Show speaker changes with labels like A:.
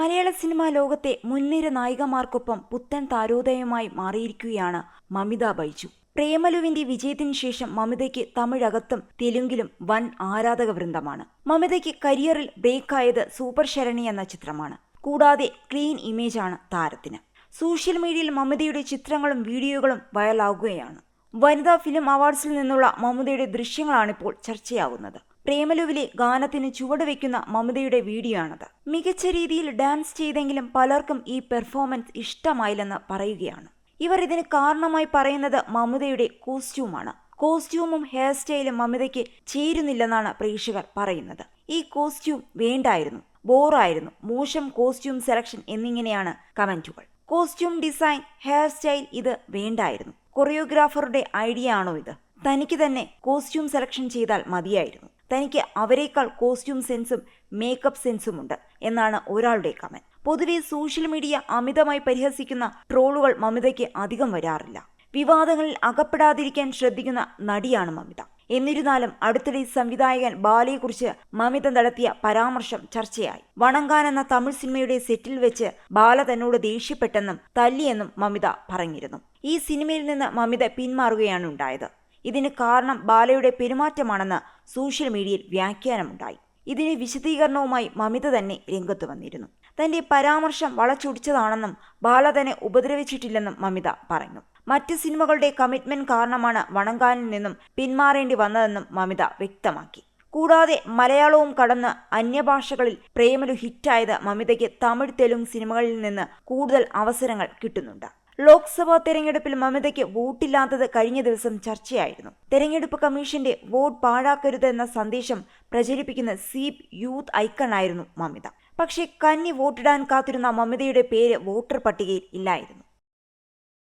A: മലയാള cinema ലോകത്തെ മുൻനിര നായികമാർക്കൊപ്പം പുത്തൻ താരോദയമായി മാറിയിരിക്കുകയാണ് മമിത ബൈജു. പ്രേമലുവിന്റെ വിജയത്തിനു ശേഷം മമിതയ്ക്ക് തമിഴകത്തും തെലുങ്കിലും വൻ ആരാധക വൃന്ദമാണ് മമിതയ്ക്ക് കരിയറിൽ ബ്രേക്കായത് സൂപ്പർ ശരണി എന്ന ചിത്രമാണ്. കൂടാതെ ക്ലീൻ ഇമേജാണ് താരത്തിന്. സോഷ്യൽ മീഡിയയിൽ മമിതയുടെ ചിത്രങ്ങളും വീഡിയോകളും വൈറലാകുകയാണ്. വനിതാ ഫിലിം അവാർഡ്സിൽ നിന്നുള്ള മമിതയുടെ ദൃശ്യങ്ങളാണിപ്പോൾ ചർച്ചയാവുന്നത്. പ്രേമലുവിലെ ഗാനത്തിന് ചുവടുവെക്കുന്ന മമതയുടെ വീഡിയോ ആണത് മികച്ച രീതിയിൽ ഡാൻസ് ചെയ്തെങ്കിലും പലർക്കും ഈ പെർഫോമൻസ് ഇഷ്ടമായില്ലെന്ന് പറയുകയാണ്. ഇവർ ഇതിന് കാരണമായി പറയുന്നത് മമതയുടെ കോസ്റ്റ്യൂമാണ്. കോസ്റ്റ്യൂമും ഹെയർ സ്റ്റൈലും മമിതയ്ക്ക് ചേരുന്നില്ലെന്നാണ് പ്രേക്ഷകർ പറയുന്നത്. ഈ കോസ്റ്റ്യൂം വേണ്ടായിരുന്നു ബോറായിരുന്നു മോശം കോസ്റ്റ്യൂം സെലക്ഷൻ എന്നിങ്ങനെയാണ് കമന്റുകൾ കോസ്റ്റ്യൂം ഡിസൈൻ ഹെയർ സ്റ്റൈൽ ഇത് വേണ്ടായിരുന്നു. കൊറിയോഗ്രാഫറുടെ ഐഡിയ ആണോ ഇത്? തനിക്ക് തന്നെ കോസ്റ്റ്യൂം സെലക്ഷൻ ചെയ്താൽ മതിയായിരുന്നു. തനിക്ക് അവരെക്കാൾ കോസ്റ്റ്യൂം സെൻസും മേക്കപ്പ് സെൻസും ഉണ്ട് എന്നാണ് ഒരാളുടെ കമന്റ് പൊതുവെ സോഷ്യൽ മീഡിയ അമിതമായി പരിഹസിക്കുന്ന ട്രോളുകൾ മമിതയ്ക്ക് അധികം വരാറില്ല. വിവാദങ്ങളിൽ അകപ്പെടാതിരിക്കാൻ ശ്രദ്ധിക്കുന്ന നടിയാണ് മമിത. എന്നിരുന്നാലും അടുത്തിടെ സംവിധായകൻ ബാലയെക്കുറിച്ച് മമിത നടത്തിയ പരാമർശം ചർച്ചയായി. വണങ്കാൻ എന്ന തമിഴ് സിനിമയുടെ സെറ്റിൽ വെച്ച് ബാല തന്നോട് ദേഷ്യപ്പെട്ടെന്നും തല്ലിയെന്നും മമിത പറഞ്ഞിരുന്നു. ഈ സിനിമയിൽ നിന്ന് മമിത പിന്മാറുകയാണ് ഉണ്ടായത്. ഇതിന് കാരണം ബാലയുടെ പെരുമാറ്റമാണെന്ന് സോഷ്യൽ മീഡിയയിൽ വ്യാഖ്യാനമുണ്ടായി. ഇതിന് വിശദീകരണവുമായി മമിത തന്നെ രംഗത്ത് വന്നിരുന്നു. തന്റെ പരാമർശം വളച്ചൊടിച്ചതാണെന്നും ബാല തന്നെ ഉപദ്രവിച്ചിട്ടില്ലെന്നും മമിത പറഞ്ഞു മറ്റ് സിനിമകളുടെ കമ്മിറ്റ്മെന്റ് കാരണമാണ് വണങ്കാനിൽ നിന്നും പിന്മാറേണ്ടി വന്നതെന്നും മമിത വ്യക്തമാക്കി. കൂടാതെ മലയാളവും കടന്ന് അന്യഭാഷകളിൽ പ്രേമലു ഹിറ്റായത് മമിതയ്ക്ക് തമിഴ് തെലുങ്ക് സിനിമകളിൽ നിന്ന് കൂടുതൽ അവസരങ്ങൾ കിട്ടുന്നുണ്ട്. ലോക്സഭാ തെരഞ്ഞെടുപ്പിൽ മമതയ്ക്ക് വോട്ടില്ലാത്തത് കഴിഞ്ഞ ദിവസം ചർച്ചയായിരുന്നു. തെരഞ്ഞെടുപ്പ് കമ്മീഷന്റെ വോട്ട് പാഴാക്കരുത് എന്ന സന്ദേശം പ്രചരിപ്പിക്കുന്ന സീപ് യൂത്ത് ഐക്കൺ ആയിരുന്നു മമിത. പക്ഷേ കന്നി വോട്ടിടാൻ കാത്തിരുന്ന മമിതയുടെ പേര് വോട്ടർ പട്ടികയിൽ ഇല്ലായിരുന്നു.